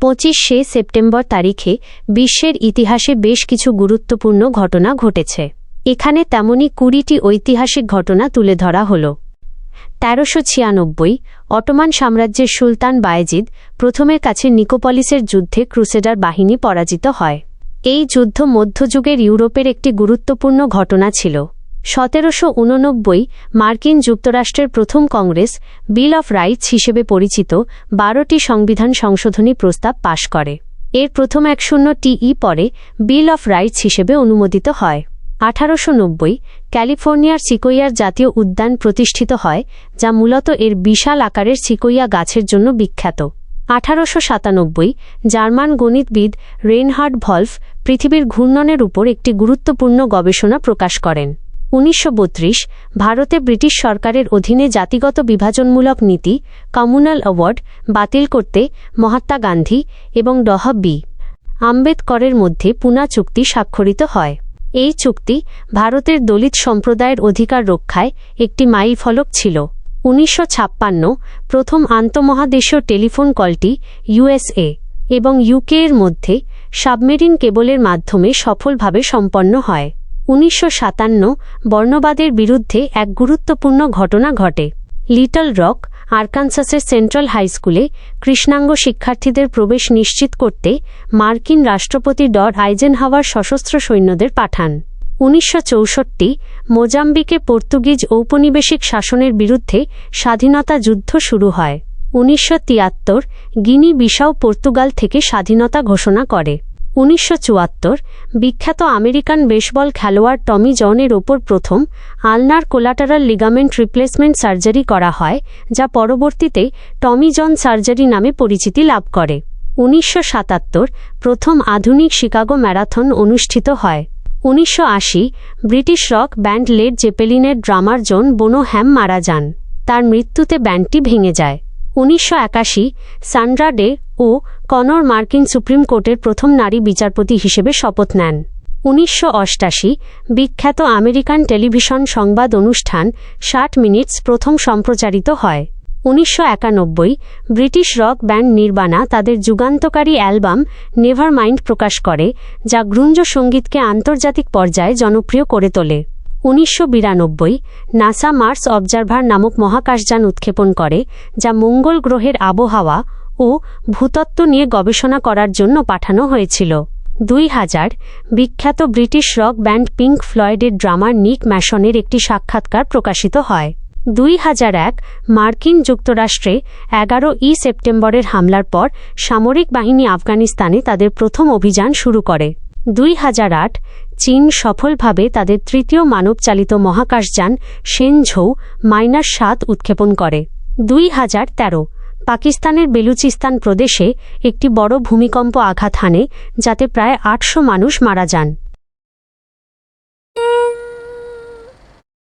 পঁচিশে সেপ্টেম্বর তারিখে বিশ্বের ইতিহাসে বেশ কিছু গুরুত্বপূর্ণ ঘটনা ঘটেছে। এখানে তেমনি কুড়িটি ঐতিহাসিক ঘটনা তুলে ধরা হল। তেরোশো ছিয়ানব্বই, অটোমান সাম্রাজ্যের সুলতান বায়েজিদ প্রথমের কাছে নিকোপলিসের যুদ্ধে ক্রুসেডার বাহিনী পরাজিত হয়। এই যুদ্ধ মধ্যযুগের ইউরোপের একটি গুরুত্বপূর্ণ ঘটনা ছিল। সতেরোশো উননব্বই মার্কিন যুক্তরাষ্ট্রের প্রথম কংগ্রেস বিল অফ রাইটস হিসেবে পরিচিত বারোটি সংবিধান সংশোধনী প্রস্তাব পাশ করে। এর প্রথম এক শূন্য টিই পরে বিল অফ রাইটস হিসেবে অনুমোদিত হয়। আঠারোশো নব্বই ক্যালিফোর্নিয়ার সিকোইয়ার জাতীয় উদ্যান প্রতিষ্ঠিত হয়, যা মূলত এর বিশাল আকারের সিকোইয়া গাছের জন্য বিখ্যাত। আঠারোশো সাতানব্বই জার্মান গণিতবিদ রেনহার্ড ভলফ পৃথিবীর ঘূর্ণনের উপর একটি গুরুত্বপূর্ণ গবেষণা প্রকাশ করেন। উনিশশো বত্রিশ, ভারতে ব্রিটিশ সরকারের অধীনে জাতিগত বিভাজনমূলক নীতি, কমিউনাল অ্যাওয়ার্ড, বাতিল করতে মহাত্মা গান্ধী এবং ডহ বি আম্বেদকরের মধ্যে পুনা চুক্তি স্বাক্ষরিত হয়। এই চুক্তি ভারতের দলিত সম্প্রদায়ের অধিকার রক্ষায় একটি মাইলফলক ছিল। উনিশশো ছাপ্পান্ন, প্রথম আন্তমহাদেশীয় টেলিফোন কলটি ইউএসএ এবং ইউকে এর মধ্যে সাবমেরিন কেবলের মাধ্যমে সফলভাবে সম্পন্ন হয়। উনিশশো সাতান্ন বর্ণবাদের বিরুদ্ধে এক গুরুত্বপূর্ণ ঘটনা ঘটে। লিটল রক, আরকানসাসের সেন্ট্রাল হাইস্কুলে কৃষ্ণাঙ্গ শিক্ষার্থীদের প্রবেশ নিশ্চিত করতে মার্কিন রাষ্ট্রপতি ডর আইজেনহাওয়ার সশস্ত্র সৈন্যদের পাঠান। উনিশশো চৌষট্টি মোজাম্বিকে পর্তুগিজ ঔপনিবেশিক শাসনের বিরুদ্ধে স্বাধীনতা যুদ্ধ শুরু হয়। উনিশশো তিয়াত্তর গিনি বিসাও পর্তুগাল থেকে স্বাধীনতা ঘোষণা করে। উনিশশো চুয়াত্তর, বিখ্যাত আমেরিকান বেসবল খেলোয়াড় টমি জনের ওপর প্রথম ulnar collateral ligament replacement surgery করা হয়, যা পরবর্তীতে টমি জন সার্জারি নামে পরিচিতি লাভ করে। উনিশশো সাতাত্তর, প্রথম আধুনিক শিকাগো ম্যারাথন অনুষ্ঠিত হয়। উনিশশো আশি, ব্রিটিশ রক ব্যান্ড লেড জেপেলিনের ড্রামার জন বোনো হ্যাম মারা যান। তার মৃত্যুতে ব্যান্ডটি ভেঙে যায়। উনিশশো একাশি, সান্ড্রা ডে ও কনর মার্কিন সুপ্রিম কোর্টের প্রথম নারী বিচারপতি হিসেবে শপথ নেন। উনিশশো বিখ্যাত আমেরিকান টেলিভিশন সংবাদ অনুষ্ঠান ষাট মিনিটস প্রথম সম্প্রচারিত হয়। উনিশশো একানব্বই, ব্রিটিশ রক ব্যান্ড নির্বাণা তাদের যুগান্তকারী অ্যালবাম নেভার মাইন্ড প্রকাশ করে, যা গ্রুঞ্জ সঙ্গীতকে আন্তর্জাতিক পর্যায়ে জনপ্রিয় করে তোলে। উনিশশো বিরানব্বই, নাসা মার্স অবজারভার নামক মহাকাশযান উৎক্ষেপণ করে, যা মঙ্গল গ্রহের আবহাওয়া ও ভূতত্ত্ব নিয়ে গবেষণা করার জন্য পাঠানো হয়েছিল। দুই হাজার, বিখ্যাত ব্রিটিশ রক ব্যান্ড পিঙ্ক ফ্লয়েডের ড্রামার নিক ম্যাশনের একটি সাক্ষাৎকার প্রকাশিত হয়। দুই হাজার এক, মার্কিন যুক্তরাষ্ট্রে এগারো ই সেপ্টেম্বরের হামলার পর সামরিক বাহিনী আফগানিস্তানে তাদের প্রথম অভিযান শুরু করে। দুই হাজার আট, চীন সফলভাবে তাদের তৃতীয় মানবচালিত মহাকাশযান সেনঝৌ মাইনাস সাত উৎক্ষেপণ করে। দুই হাজার তেরো পাকিস্তানের বেলুচিস্তান প্রদেশে একটি বড় ভূমিকম্প আঘাত হানে যাতে প্রায় আটশো মানুষ মারা যান।